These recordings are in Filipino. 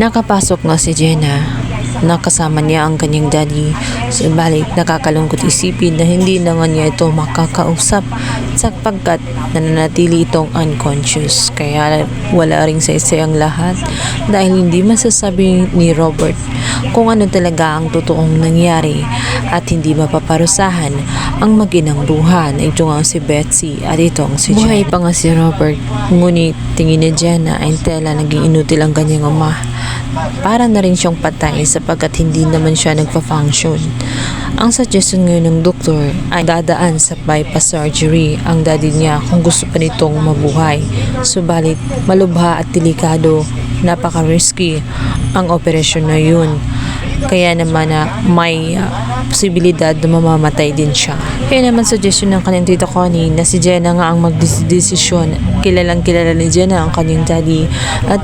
Nakapasok nga si Jenna. Nakasama niya ang kanyang daddy. Subalit nakakalungkot isipin na hindi na nga niya ito makakausap sapagkat nananatili itong unconscious. Kaya wala ring sa ang lahat dahil hindi masasabi ni Robert kung ano talaga ang totoong nangyari at hindi mapaparusahan ang maginang bruha na ito nga si Betsy at itong si Jenna. Buhay pa nga si Robert ngunit tingin ni Jenna ay tela naging inutil ang kanyang ama para na rin siyang patay sapagkat hindi naman siya nagpa-function. Ang suggestion ngayon ng doktor ay dadaan sa bypass surgery ang daddy niya kung gusto pa nitong mabuhay. Subalit malubha at delikado, napaka-risky ang operasyon na yun. Kaya naman na may uh, posibilidad na mamamatay din siya. Kaya naman suggestion ng kanyang tita Connie na si Jenna nga ang magdesisyon. Kilalang kilala ni Jenna ang kanyang daddy. At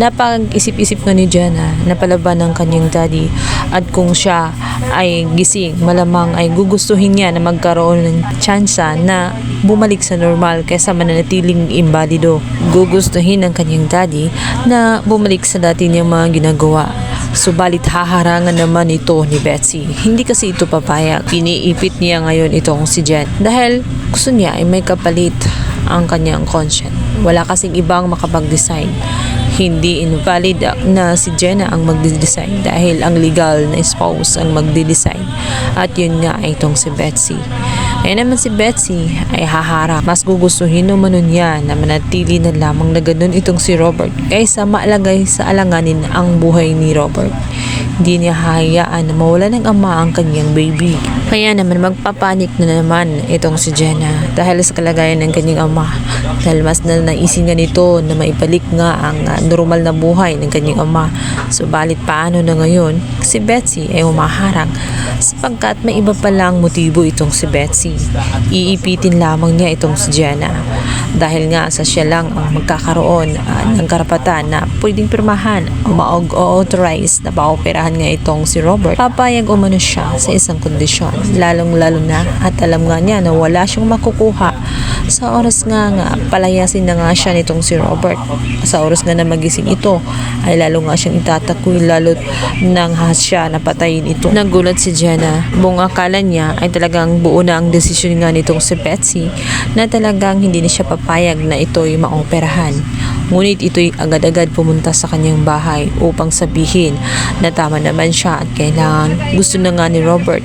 napag-isip-isip nga ni Jenna na palaban ng kanyang daddy. At kung siya ay gising, malamang ay gugustuhin niya na magkaroon ng tsansa na bumalik sa normal kaysa mananatiling imbalido. Gugustuhin ng kanyang daddy na bumalik sa dati niyang mga ginagawa. Subalit haharangan naman ito ni Betsy. Hindi kasi ito papayag. Piniipit niya ngayon itong si Jen. Dahil gusto niya ay may kapalit ang kanyang conscience. Wala kasing ibang makapag-design. Hindi invalid na si Jenna ang magde-design dahil ang legal na spouse ang magde-design. At yun nga ay itong si Betsy. Kaya naman si Betsy ay haharap. Mas gugustuhin naman niya na manatili na lamang na ganun itong si Robert kaysa maalagay sa alanganin ang buhay ni Robert. Hindi niya hahayaan na mawala ng ama ang kanyang baby. Kaya naman magpapanik na naman itong si Jenna dahil sa kalagayan ng kanyang ama. Dahil mas na naisin nga nito na maibalik nga ang uh, normal na buhay ng kanyang ama. Subalit paano na ngayon, si Betsy ay umaharang sapagkat may iba palang motibo itong si Betsy. Iipitin lamang niya itong si Jenna dahil nga sa siya lang ang magkakaroon uh, ng karapatan na pwedeng pirmahan o ma-authorize na paoperahan nga itong si Robert. Papayag umano siya sa isang kondisyon, lalong-lalo na at alam nga niya na wala siyang makukuha sa oras nga nga palayasin na nga siya nitong si Robert. Sa oras nga na magising ito ay lalo nga siyang itatakoy lalo nang siya na patayin ito. Nagulat si Jenna. Buong akala niya ay talagang buo na ang desisyon nga nitong si Betsy na talagang hindi na siya papayag na ito'y maoperahan. Ngunit ito'y agad-agad pumunta sa kanyang bahay upang sabihin na tama naman siya at kailangan. Gusto na nga ni Robert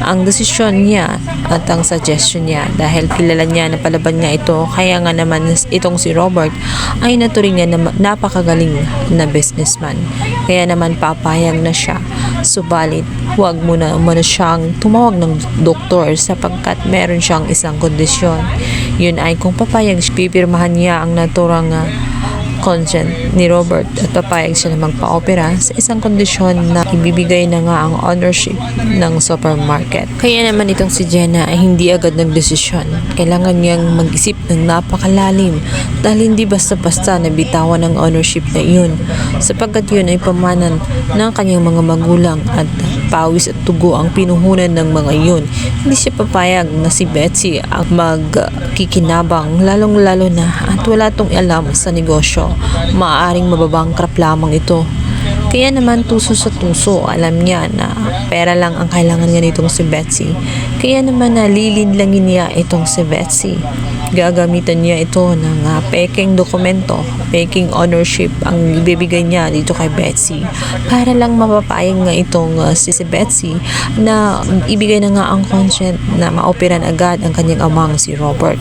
ang desisyon niya at ang suggestion niya dahil kilala niya na palaban nga ito. Kaya nga naman itong si Robert ay naturing na napakagaling na businessman. Kaya naman papayag na siya subalit huwag muna umano siyang tumawag ng doktor sapagkat meron siyang isang kondisyon yun ay kung papayag pipirmahan niya ang naturang uh, consent ni Robert at papayag siya na magpa-opera sa isang kondisyon na ibibigay na nga ang ownership ng supermarket. Kaya naman itong si Jenna ay hindi agad nagdesisyon. Kailangan niyang mag-isip ng napakalalim dahil hindi basta-basta nabitawan ang ownership na iyon sapagkat yun ay pamanan ng kanyang mga magulang at pawis at tugo ang pinuhunan ng mga iyon. Hindi siya papayag na si Betsy ang magkikinabang lalong-lalo na at wala tong alam sa negosyo. Maaaring mababangkrap lamang ito. Kaya naman tuso sa tuso, alam niya na pera lang ang kailangan niya nitong si Betsy. Kaya naman nalilinlangin niya itong si Betsy. Gagamitan niya ito ng uh, peking dokumento, peking ownership ang ibibigay niya dito kay Betsy. Para lang mapapayag nga itong uh, si, si Betsy na ibigay na nga ang consent na maoperan agad ang kanyang amang si Robert.